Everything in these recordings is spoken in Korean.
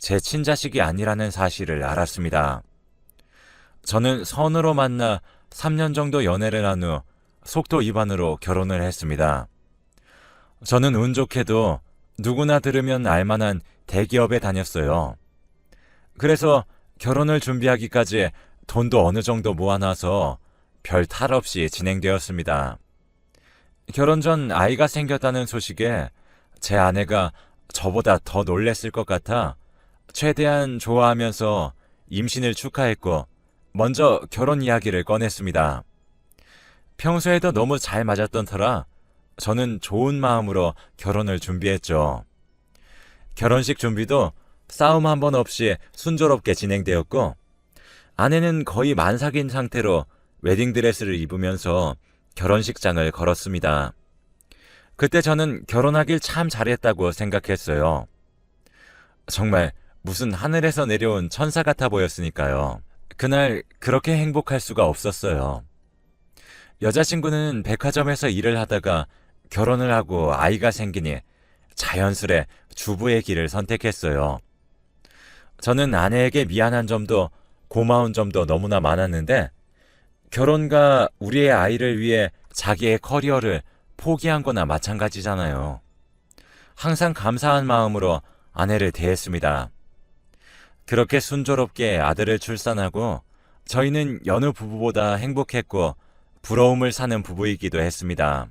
제 친자식이 아니라는 사실을 알았습니다. 저는 선으로 만나 3년 정도 연애를 한 후 속도 위반으로 결혼을 했습니다. 저는 운 좋게도 누구나 들으면 알만한 대기업에 다녔어요. 그래서 결혼을 준비하기까지 돈도 어느 정도 모아놔서 별 탈 없이 진행되었습니다. 결혼 전 아이가 생겼다는 소식에 제 아내가 저보다 더 놀랬을 것 같아 최대한 좋아하면서 임신을 축하했고 먼저 결혼 이야기를 꺼냈습니다. 평소에도 너무 잘 맞았던 터라 저는 좋은 마음으로 결혼을 준비했죠. 결혼식 준비도 싸움 한 번 없이 순조롭게 진행되었고 아내는 거의 만삭인 상태로 웨딩드레스를 입으면서 결혼식장을 걸었습니다. 그때 저는 결혼하길 참 잘했다고 생각했어요. 정말 무슨 하늘에서 내려온 천사 같아 보였으니까요. 그날 그렇게 행복할 수가 없었어요. 여자친구는 백화점에서 일을 하다가 결혼을 하고 아이가 생기니 자연스레 주부의 길을 선택했어요. 저는 아내에게 미안한 점도 고마운 점도 너무나 많았는데 결혼과 우리의 아이를 위해 자기의 커리어를 포기한 거나 마찬가지잖아요. 항상 감사한 마음으로 아내를 대했습니다. 그렇게 순조롭게 아들을 출산하고 저희는 여느 부부보다 행복했고 부러움을 사는 부부이기도 했습니다.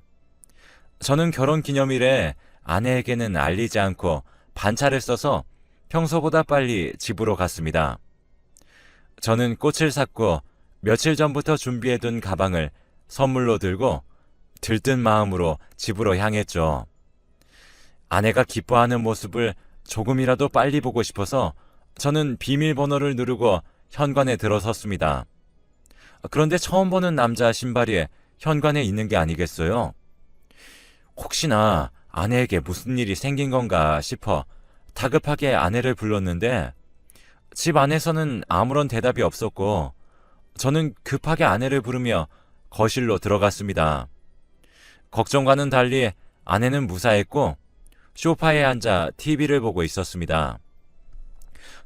저는 결혼 기념일에 아내에게는 알리지 않고 반차를 써서 평소보다 빨리 집으로 갔습니다. 저는 꽃을 샀고 며칠 전부터 준비해둔 가방을 선물로 들고 들뜬 마음으로 집으로 향했죠. 아내가 기뻐하는 모습을 조금이라도 빨리 보고 싶어서 저는 비밀번호를 누르고 현관에 들어섰습니다. 그런데 처음 보는 남자 신발이 현관에 있는 게 아니겠어요? 혹시나 아내에게 무슨 일이 생긴 건가 싶어 다급하게 아내를 불렀는데 집 안에서는 아무런 대답이 없었고 저는 급하게 아내를 부르며 거실로 들어갔습니다. 걱정과는 달리 아내는 무사했고 소파에 앉아 TV를 보고 있었습니다.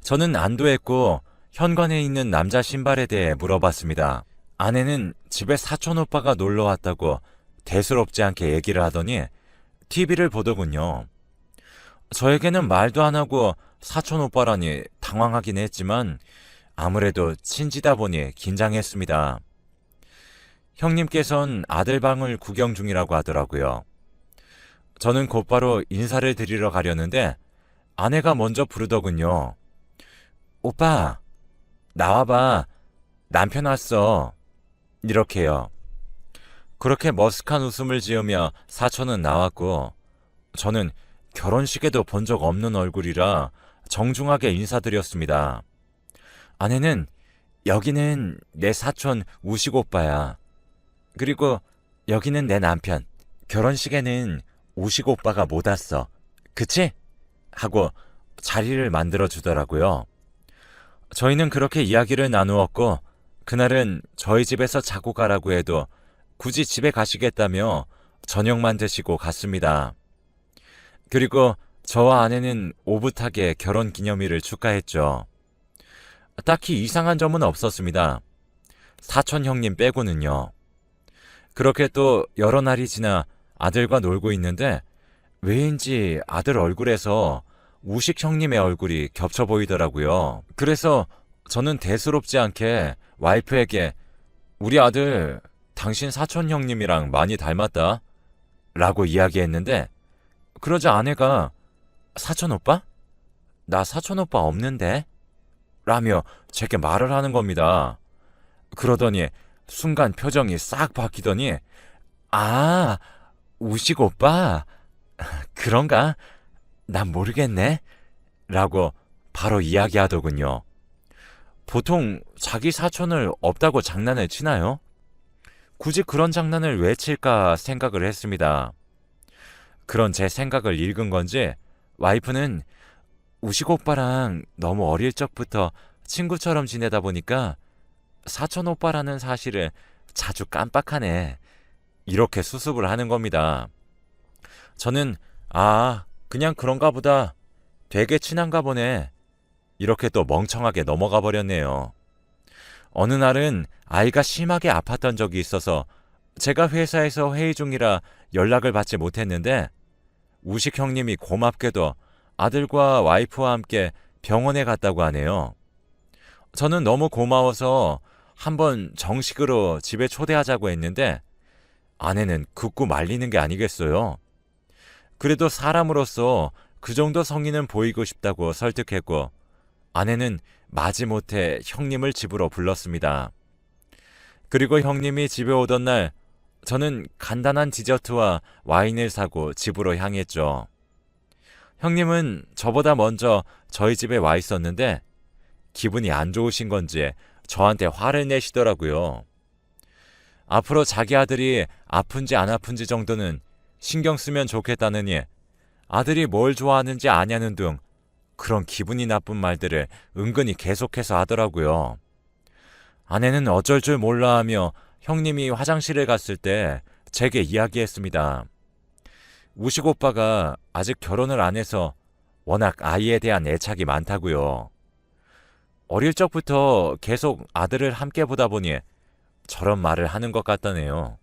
저는 안도했고 현관에 있는 남자 신발에 대해 물어봤습니다. 아내는 집에 사촌 오빠가 놀러 왔다고 대수롭지 않게 얘기를 하더니 TV를 보더군요. 저에게는 말도 안 하고 사촌 오빠라니 당황하긴 했지만 아무래도 친지다 보니 긴장했습니다. 형님께선 아들 방을 구경 중이라고 하더라고요. 저는 곧바로 인사를 드리러 가려는데 아내가 먼저 부르더군요. 오빠, 나와봐. 남편 왔어. 이렇게요. 그렇게 머쓱한 웃음을 지으며 사촌은 나왔고, 저는 결혼식에도 본 적 없는 얼굴이라 정중하게 인사드렸습니다. 아내는 여기는 내 사촌 우식 오빠야. 그리고 여기는 내 남편. 결혼식에는 우식 오빠가 못 왔어. 그치? 하고 자리를 만들어 주더라고요. 저희는 그렇게 이야기를 나누었고, 그날은 저희 집에서 자고 가라고 해도 굳이 집에 가시겠다며 저녁만 드시고 갔습니다. 그리고 저와 아내는 오붓하게 결혼 기념일을 축하했죠. 딱히 이상한 점은 없었습니다. 사촌 형님 빼고는요. 그렇게 또 여러 날이 지나 아들과 놀고 있는데 왜인지 아들 얼굴에서 우식 형님의 얼굴이 겹쳐 보이더라고요. 그래서 저는 대수롭지 않게 와이프에게 우리 아들 당신 사촌 형님이랑 많이 닮았다 라고 이야기했는데 그러자 아내가 사촌 오빠? 나 사촌 오빠 없는데? 라며 제게 말을 하는 겁니다. 그러더니 순간 표정이 싹 바뀌더니 아 우식 오빠 그런가? 난 모르겠네. 라고 바로 이야기하더군요. 보통 자기 사촌을 없다고 장난을 치나요? 굳이 그런 장난을 왜 칠까 생각을 했습니다. 그런 제 생각을 읽은 건지 와이프는 우식 오빠랑 너무 어릴 적부터 친구처럼 지내다 보니까 사촌 오빠라는 사실을 자주 깜빡하네. 이렇게 수습을 하는 겁니다. 저는 아, 그냥 그런가 보다. 되게 친한가 보네. 이렇게 또 멍청하게 넘어가 버렸네요. 어느 날은 아이가 심하게 아팠던 적이 있어서 제가 회사에서 회의 중이라 연락을 받지 못했는데 우식 형님이 고맙게도 아들과 와이프와 함께 병원에 갔다고 하네요. 저는 너무 고마워서 한번 정식으로 집에 초대하자고 했는데 아내는 극구 말리는 게 아니겠어요. 그래도 사람으로서 그 정도 성의는 보이고 싶다고 설득했고 아내는 마지못해 형님을 집으로 불렀습니다. 그리고 형님이 집에 오던 날 저는 간단한 디저트와 와인을 사고 집으로 향했죠. 형님은 저보다 먼저 저희 집에 와 있었는데 기분이 안 좋으신 건지 저한테 화를 내시더라고요. 앞으로 자기 아들이 아픈지 안 아픈지 정도는 신경 쓰면 좋겠다느니 아들이 뭘 좋아하는지 아냐는 등 그런 기분이 나쁜 말들을 은근히 계속해서 하더라고요. 아내는 어쩔 줄 몰라 하며 형님이 화장실에 갔을 때 제게 이야기했습니다. 우식 오빠가 아직 결혼을 안 해서 워낙 아이에 대한 애착이 많다고요. 어릴 적부터 계속 아들을 함께 보다 보니 저런 말을 하는 것 같다네요.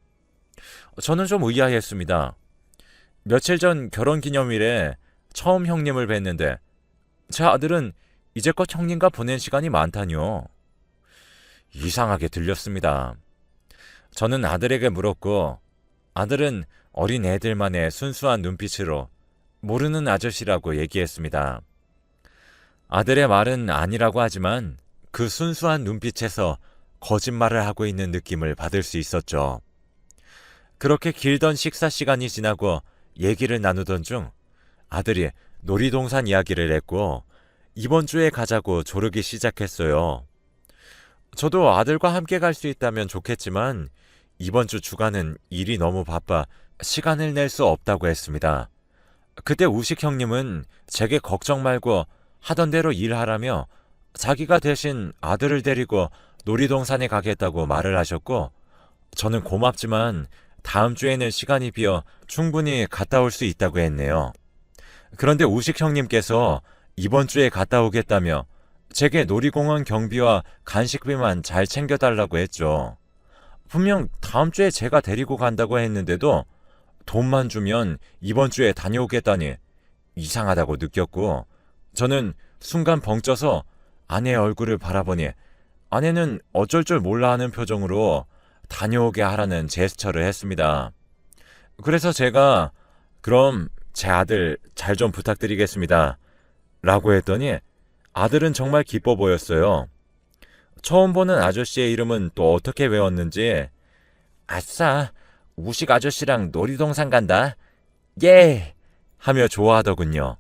저는 좀 의아했습니다. 며칠 전 결혼 기념일에 처음 형님을 뵀는데 제 아들은 이제껏 형님과 보낸 시간이 많다니요. 이상하게 들렸습니다. 저는 아들에게 물었고 아들은 어린 애들만의 순수한 눈빛으로 모르는 아저씨라고 얘기했습니다. 아들의 말은 아니라고 하지만 그 순수한 눈빛에서 거짓말을 하고 있는 느낌을 받을 수 있었죠. 그렇게 길던 식사 시간이 지나고 얘기를 나누던 중 아들이 놀이동산 이야기를 했고 이번 주에 가자고 조르기 시작했어요. 저도 아들과 함께 갈 수 있다면 좋겠지만 이번 주 주간은 일이 너무 바빠 시간을 낼 수 없다고 했습니다. 그때 우식 형님은 제게 걱정 말고 하던 대로 일하라며 자기가 대신 아들을 데리고 놀이동산에 가겠다고 말을 하셨고 저는 고맙지만 다음 주에는 시간이 비어 충분히 갔다 올 수 있다고 했네요. 그런데 우식 형님께서 이번 주에 갔다 오겠다며 제게 놀이공원 경비와 간식비만 잘 챙겨달라고 했죠. 분명 다음 주에 제가 데리고 간다고 했는데도 돈만 주면 이번 주에 다녀오겠다니 이상하다고 느꼈고 저는 순간 벙쪄서 아내의 얼굴을 바라보니 아내는 어쩔 줄 몰라 하는 표정으로 다녀오게 하라는 제스처를 했습니다. 그래서 제가 그럼 제 아들 잘 좀 부탁드리겠습니다. 라고 했더니 아들은 정말 기뻐 보였어요. 처음 보는 아저씨의 이름은 또 어떻게 외웠는지 아싸 우식 아저씨랑 놀이동산 간다. 예! 하며 좋아하더군요.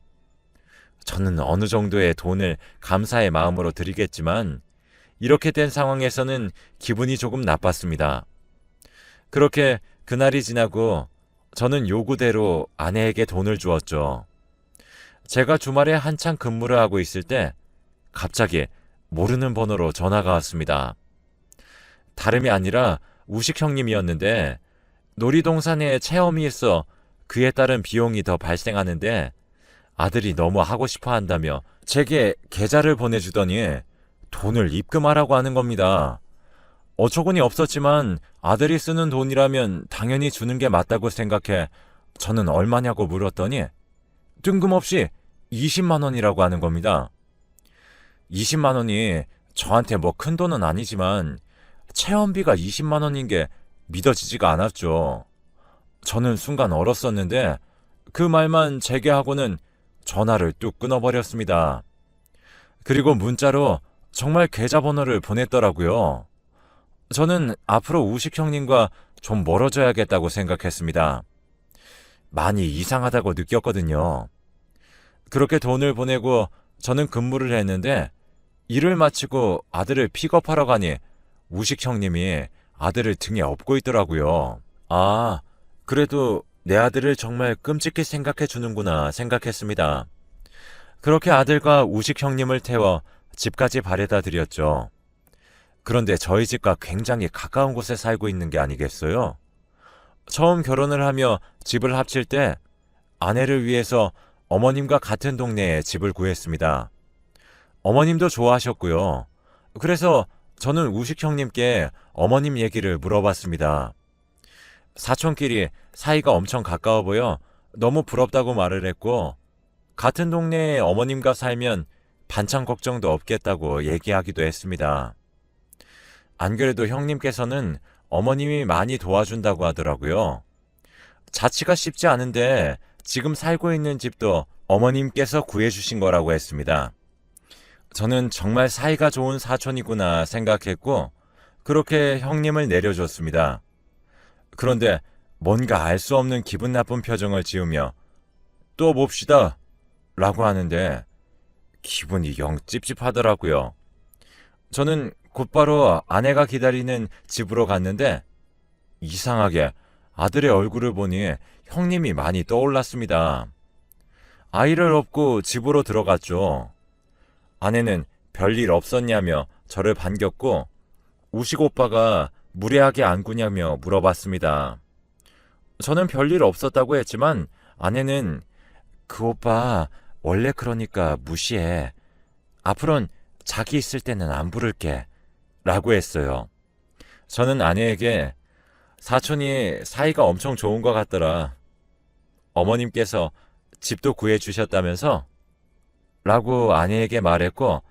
저는 어느 정도의 돈을 감사의 마음으로 드리겠지만 이렇게 된 상황에서는 기분이 조금 나빴습니다. 그렇게 그날이 지나고 저는 요구대로 아내에게 돈을 주었죠. 제가 주말에 한창 근무를 하고 있을 때 갑자기 모르는 번호로 전화가 왔습니다. 다름이 아니라 우식 형님이었는데 놀이동산에 체험이 있어 그에 따른 비용이 더 발생하는데 아들이 너무 하고 싶어 한다며 제게 계좌를 보내주더니 돈을 입금하라고 하는 겁니다. 어처구니 없었지만 아들이 쓰는 돈이라면 당연히 주는 게 맞다고 생각해 저는 얼마냐고 물었더니 뜬금없이 20만 원이라고 하는 겁니다. 20만 원이 저한테 뭐 큰 돈은 아니지만 체험비가 20만 원인 게 믿어지지가 않았죠. 저는 순간 얼었었는데 그 말만 재개하고는 전화를 뚝 끊어버렸습니다. 그리고 문자로 정말 계좌번호를 보냈더라고요. 저는 앞으로 우식 형님과 좀 멀어져야겠다고 생각했습니다. 많이 이상하다고 느꼈거든요. 그렇게 돈을 보내고 저는 근무를 했는데 일을 마치고 아들을 픽업하러 가니 우식 형님이 아들을 등에 업고 있더라고요. 아, 그래도 내 아들을 정말 끔찍히 생각해 주는구나 생각했습니다. 그렇게 아들과 우식 형님을 태워 집까지 바래다 드렸죠. 그런데 저희 집과 굉장히 가까운 곳에 살고 있는 게 아니겠어요? 처음 결혼을 하며 집을 합칠 때 아내를 위해서 어머님과 같은 동네에 집을 구했습니다. 어머님도 좋아하셨고요. 그래서 저는 우식 형님께 어머님 얘기를 물어봤습니다. 사촌끼리 사이가 엄청 가까워 보여 너무 부럽다고 말을 했고, 같은 동네에 어머님과 살면 반찬 걱정도 없겠다고 얘기하기도 했습니다. 안 그래도 형님께서는 어머님이 많이 도와준다고 하더라고요. 자취가 쉽지 않은데 지금 살고 있는 집도 어머님께서 구해주신 거라고 했습니다. 저는 정말 사이가 좋은 사촌이구나 생각했고, 그렇게 형님을 내려줬습니다. 그런데 뭔가 알 수 없는 기분 나쁜 표정을 지으며 또 봅시다 라고 하는데 기분이 영 찝찝하더라고요. 저는 곧바로 아내가 기다리는 집으로 갔는데 이상하게 아들의 얼굴을 보니 형님이 많이 떠올랐습니다. 아이를 업고 집으로 들어갔죠. 아내는 별일 없었냐며 저를 반겼고 우식 오빠가 무례하게 안구냐며 물어봤습니다. 저는 별일 없었다고 했지만 아내는 그 오빠 원래 그러니까 무시해. 앞으론 자기 있을 때는 안 부를게. 라고 했어요. 저는 아내에게 사촌이 사이가 엄청 좋은 것 같더라. 어머님께서 집도 구해 주셨다면서? 라고 아내에게 말했고,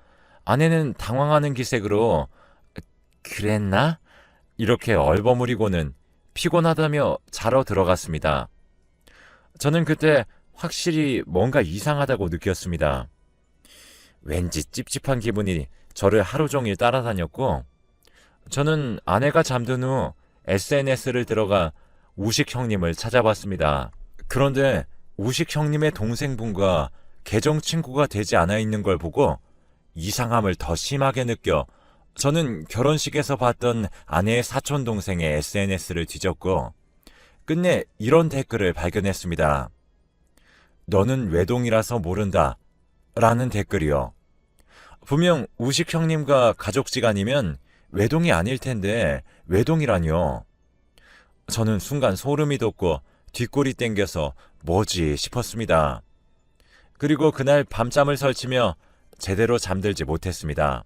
아내는 당황하는 기색으로, 그랬나? 이렇게 얼버무리고는 피곤하다며 자러 들어갔습니다. 저는 그때 확실히 뭔가 이상하다고 느꼈습니다. 왠지 찝찝한 기분이 저를 하루 종일 따라다녔고, 저는 아내가 잠든 후 SNS를 들어가 우식 형님을 찾아봤습니다. 그런데 우식 형님의 동생분과 계정 친구가 되지 않아 있는 걸 보고 이상함을 더 심하게 느껴 저는 결혼식에서 봤던 아내의 사촌 동생의 SNS를 뒤졌고 끝내 이런 댓글을 발견했습니다. 너는 외동이라서 모른다. 라는 댓글이요. 분명 우식 형님과 가족지간이면 외동이 아닐 텐데 외동이라뇨. 저는 순간 소름이 돋고 뒷골이 땡겨서 뭐지 싶었습니다. 그리고 그날 밤잠을 설치며 제대로 잠들지 못했습니다.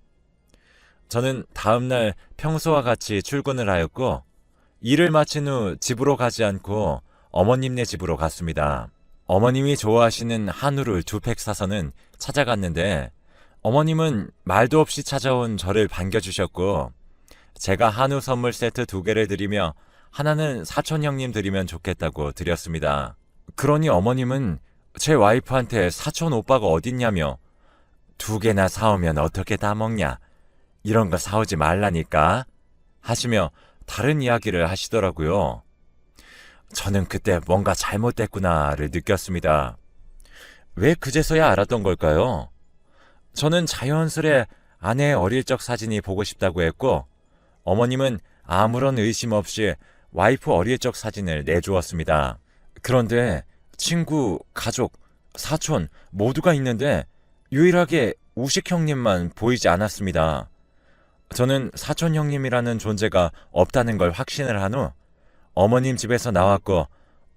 저는 다음날 평소와 같이 출근을 하였고 일을 마친 후 집으로 가지 않고 어머님네 집으로 갔습니다. 어머님이 좋아하시는 한우를 두 팩 사서는 찾아갔는데 어머님은 말도 없이 찾아온 저를 반겨주셨고 제가 한우 선물 세트 두 개를 드리며 하나는 사촌 형님 드리면 좋겠다고 드렸습니다. 그러니 어머님은 제 와이프한테 사촌 오빠가 어딨냐며 두 개나 사오면 어떻게 다 먹냐 이런 거 사오지 말라니까 하시며 다른 이야기를 하시더라고요. 저는 그때 뭔가 잘못됐구나를 느꼈습니다. 왜 그제서야 알았던 걸까요? 저는 자연스레 아내의 어릴 적 사진이 보고 싶다고 했고, 어머님은 아무런 의심 없이 와이프 어릴 적 사진을 내주었습니다. 그런데 친구, 가족, 사촌 모두가 있는데 유일하게 우식 형님만 보이지 않았습니다. 저는 사촌 형님이라는 존재가 없다는 걸 확신을 한 후 어머님 집에서 나왔고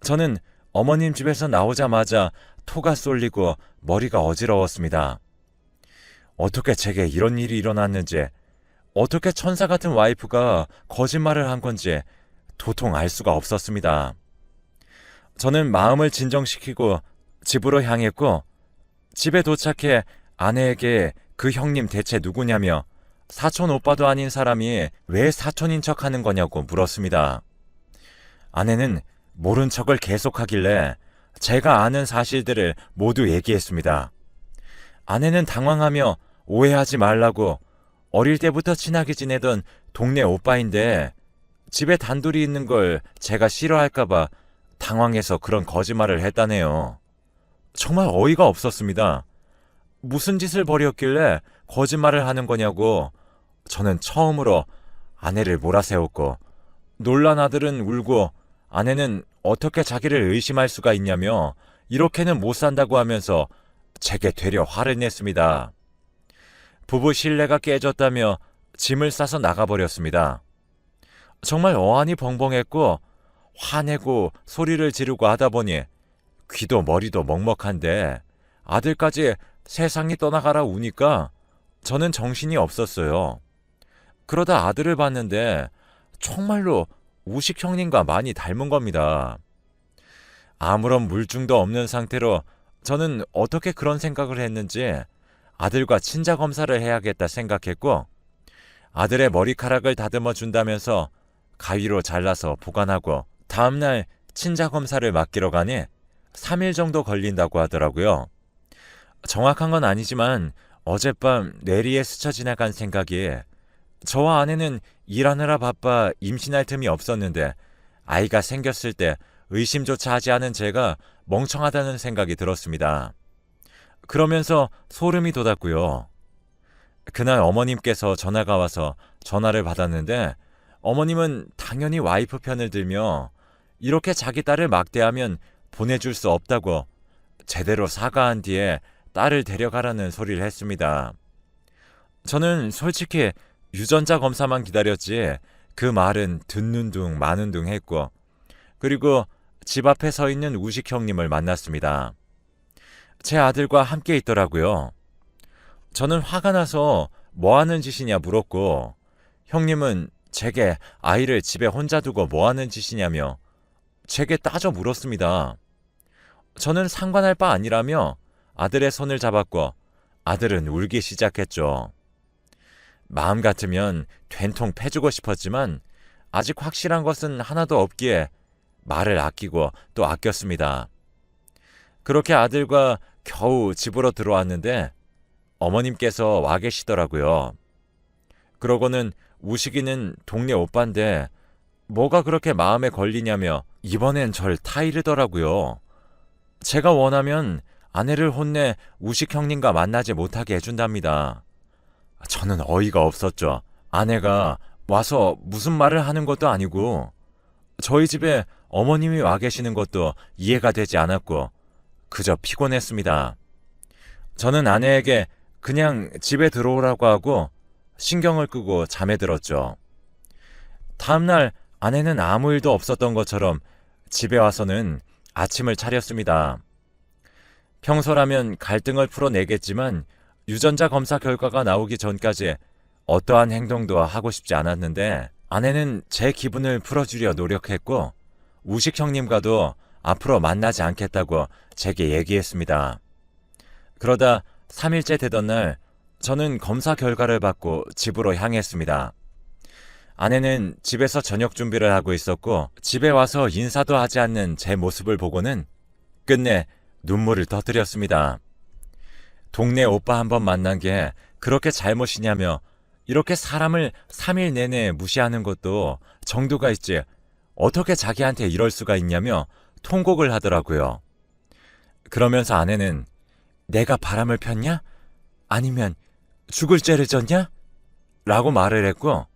저는 어머님 집에서 나오자마자 토가 쏠리고 머리가 어지러웠습니다. 어떻게 제게 이런 일이 일어났는지, 어떻게 천사 같은 와이프가 거짓말을 한 건지 도통 알 수가 없었습니다. 저는 마음을 진정시키고 집으로 향했고, 집에 도착해 아내에게 그 형님 대체 누구냐며 사촌 오빠도 아닌 사람이 왜 사촌인 척 하는 거냐고 물었습니다. 아내는 모른 척을 계속하길래 제가 아는 사실들을 모두 얘기했습니다. 아내는 당황하며 오해하지 말라고 어릴 때부터 친하게 지내던 동네 오빠인데 집에 단둘이 있는 걸 제가 싫어할까봐 당황해서 그런 거짓말을 했다네요. 정말 어이가 없었습니다. 무슨 짓을 벌였길래 거짓말을 하는 거냐고 저는 처음으로 아내를 몰아세웠고 놀란 아들은 울고 아내는 어떻게 자기를 의심할 수가 있냐며 이렇게는 못 산다고 하면서 제게 되려 화를 냈습니다. 부부 신뢰가 깨졌다며 짐을 싸서 나가버렸습니다. 정말 어안이 벙벙했고 화내고 소리를 지르고 하다 보니 귀도 머리도 먹먹한데 아들까지 세상이 떠나가라 우니까 저는 정신이 없었어요. 그러다 아들을 봤는데 정말로 우식 형님과 많이 닮은 겁니다. 아무런 물증도 없는 상태로 저는 어떻게 그런 생각을 했는지 아들과 친자 검사를 해야겠다 생각했고 아들의 머리카락을 다듬어 준다면서 가위로 잘라서 보관하고 다음날 친자 검사를 맡기러 가니 3일 정도 걸린다고 하더라고요. 정확한 건 아니지만 어젯밤 뇌리에 스쳐 지나간 생각이 저와 아내는 일하느라 바빠 임신할 틈이 없었는데 아이가 생겼을 때 의심조차 하지 않은 제가 멍청하다는 생각이 들었습니다. 그러면서 소름이 돋았고요. 그날 어머님께서 전화가 와서 전화를 받았는데 어머님은 당연히 와이프 편을 들며 이렇게 자기 딸을 막대하면 보내줄 수 없다고 제대로 사과한 뒤에 딸을 데려가라는 소리를 했습니다. 저는 솔직히 유전자 검사만 기다렸지 그 말은 듣는 둥 마는 둥 했고 그리고 집 앞에 서 있는 우식 형님을 만났습니다. 제 아들과 함께 있더라고요. 저는 화가 나서 뭐 하는 짓이냐 물었고 형님은 제게 아이를 집에 혼자 두고 뭐 하는 짓이냐며 제게 따져 물었습니다. 저는 상관할 바 아니라며 아들의 손을 잡았고 아들은 울기 시작했죠. 마음 같으면 된통 패주고 싶었지만 아직 확실한 것은 하나도 없기에 말을 아끼고 또 아꼈습니다. 그렇게 아들과 겨우 집으로 들어왔는데 어머님께서 와 계시더라고요. 그러고는 우식이는 동네 오빠인데 뭐가 그렇게 마음에 걸리냐며 이번엔 절 타이르더라고요. 제가 원하면 아내를 혼내 우식 형님과 만나지 못하게 해준답니다. 저는 어이가 없었죠. 아내가 와서 무슨 말을 하는 것도 아니고 저희 집에 어머님이 와 계시는 것도 이해가 되지 않았고 그저 피곤했습니다. 저는 아내에게 그냥 집에 들어오라고 하고 신경을 끄고 잠에 들었죠. 다음날 아내는 아무 일도 없었던 것처럼 집에 와서는 아침을 차렸습니다. 평소라면 갈등을 풀어내겠지만 유전자 검사 결과가 나오기 전까지 어떠한 행동도 하고 싶지 않았는데 아내는 제 기분을 풀어주려 노력했고 우식 형님과도 앞으로 만나지 않겠다고 제게 얘기했습니다. 그러다 3일째 되던 날 저는 검사 결과를 받고 집으로 향했습니다. 아내는 집에서 저녁 준비를 하고 있었고 집에 와서 인사도 하지 않는 제 모습을 보고는 끝내 눈물을 터뜨렸습니다. 동네 오빠 한 번 만난 게 그렇게 잘못이냐며 이렇게 사람을 3일 내내 무시하는 것도 정도가 있지 어떻게 자기한테 이럴 수가 있냐며 통곡을 하더라고요. 그러면서 아내는 내가 바람을 폈냐? 아니면 죽을 죄를 졌냐? 라고 말을 했고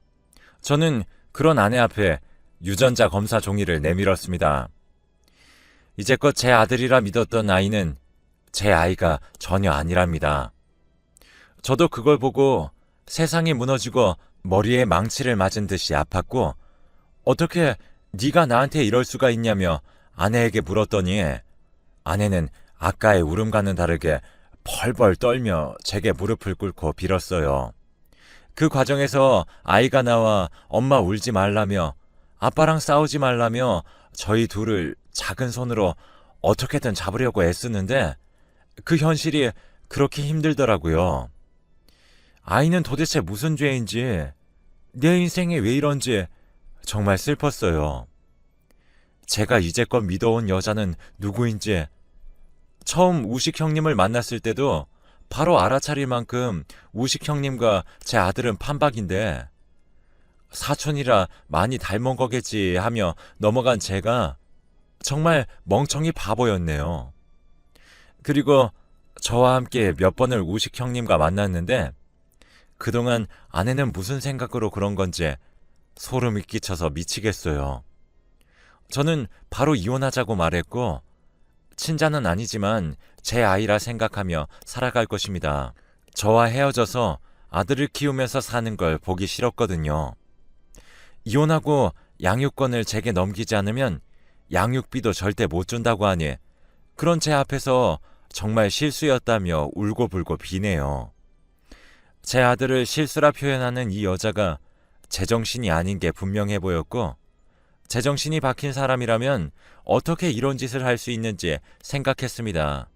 저는 그런 아내 앞에 유전자 검사 종이를 내밀었습니다. 이제껏 제 아들이라 믿었던 아이는 제 아이가 전혀 아니랍니다. 저도 그걸 보고 세상이 무너지고 머리에 망치를 맞은 듯이 아팠고 어떻게 네가 나한테 이럴 수가 있냐며 아내에게 물었더니 아내는 아까의 울음과는 다르게 벌벌 떨며 제게 무릎을 꿇고 빌었어요. 그 과정에서 아이가 나와 엄마 울지 말라며 아빠랑 싸우지 말라며 저희 둘을 작은 손으로 어떻게든 잡으려고 애쓰는데 그 현실이 그렇게 힘들더라고요. 아이는 도대체 무슨 죄인지 내 인생에 왜 이런지 정말 슬펐어요. 제가 이제껏 믿어온 여자는 누구인지 처음 우식 형님을 만났을 때도 바로 알아차릴 만큼 우식 형님과 제 아들은 판박인데 사촌이라 많이 닮은 거겠지 하며 넘어간 제가 정말 멍청이 바보였네요. 그리고 저와 함께 몇 번을 우식 형님과 만났는데 그동안 아내는 무슨 생각으로 그런 건지 소름이 끼쳐서 미치겠어요. 저는 바로 이혼하자고 말했고 친자는 아니지만 제 아이라 생각하며 살아갈 것입니다. 저와 헤어져서 아들을 키우면서 사는 걸 보기 싫었거든요. 이혼하고 양육권을 제게 넘기지 않으면 양육비도 절대 못 준다고 하니 그런 제 앞에서 정말 실수였다며 울고불고 비네요. 제 아들을 실수라 표현하는 이 여자가 제정신이 아닌 게 분명해 보였고, 제정신이 박힌 사람이라면 어떻게 이런 짓을 할 수 있는지 생각했습니다.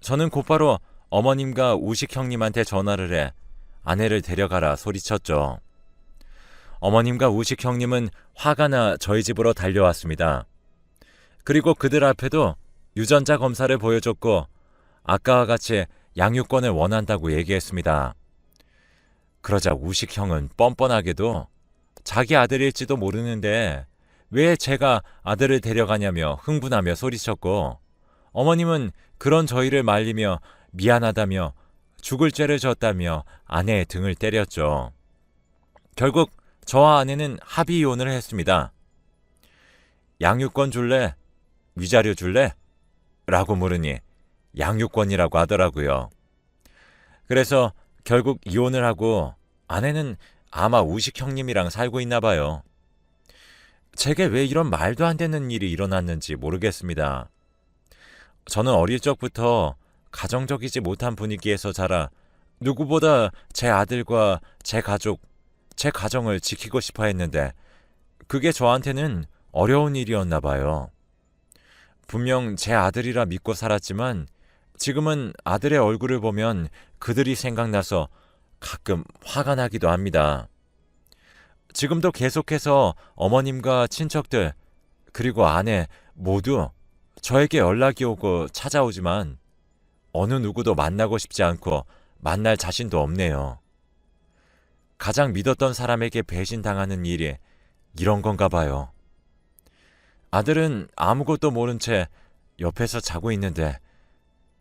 저는 곧바로 어머님과 우식 형님한테 전화를 해 아내를 데려가라 소리쳤죠. 어머님과 우식 형님은 화가 나 저희 집으로 달려왔습니다. 그리고 그들 앞에도 유전자 검사를 보여줬고 아까와 같이 양육권을 원한다고 얘기했습니다. 그러자 우식 형은 뻔뻔하게도 자기 아들일지도 모르는데 왜 제가 아들을 데려가냐며 흥분하며 소리쳤고 어머님은 그런 저희를 말리며 미안하다며 죽을 죄를 졌다며 아내의 등을 때렸죠. 결국 저와 아내는 합의 이혼을 했습니다. 양육권 줄래? 위자료 줄래? 라고 물으니 양육권이라고 하더라고요. 그래서 결국 이혼을 하고 아내는 아마 우식 형님이랑 살고 있나 봐요. 제게 왜 이런 말도 안 되는 일이 일어났는지 모르겠습니다. 저는 어릴 적부터 가정적이지 못한 분위기에서 자라 누구보다 제 아들과 제 가족, 제 가정을 지키고 싶어 했는데 그게 저한테는 어려운 일이었나 봐요. 분명 제 아들이라 믿고 살았지만 지금은 아들의 얼굴을 보면 그들이 생각나서 가끔 화가 나기도 합니다. 지금도 계속해서 어머님과 친척들, 그리고 아내 모두 저에게 연락이 오고 찾아오지만 어느 누구도 만나고 싶지 않고 만날 자신도 없네요. 가장 믿었던 사람에게 배신당하는 일이 이런 건가 봐요. 아들은 아무것도 모른 채 옆에서 자고 있는데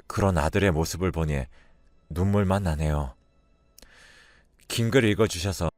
그런 아들의 모습을 보니 눈물만 나네요. 긴 글 읽어주셔서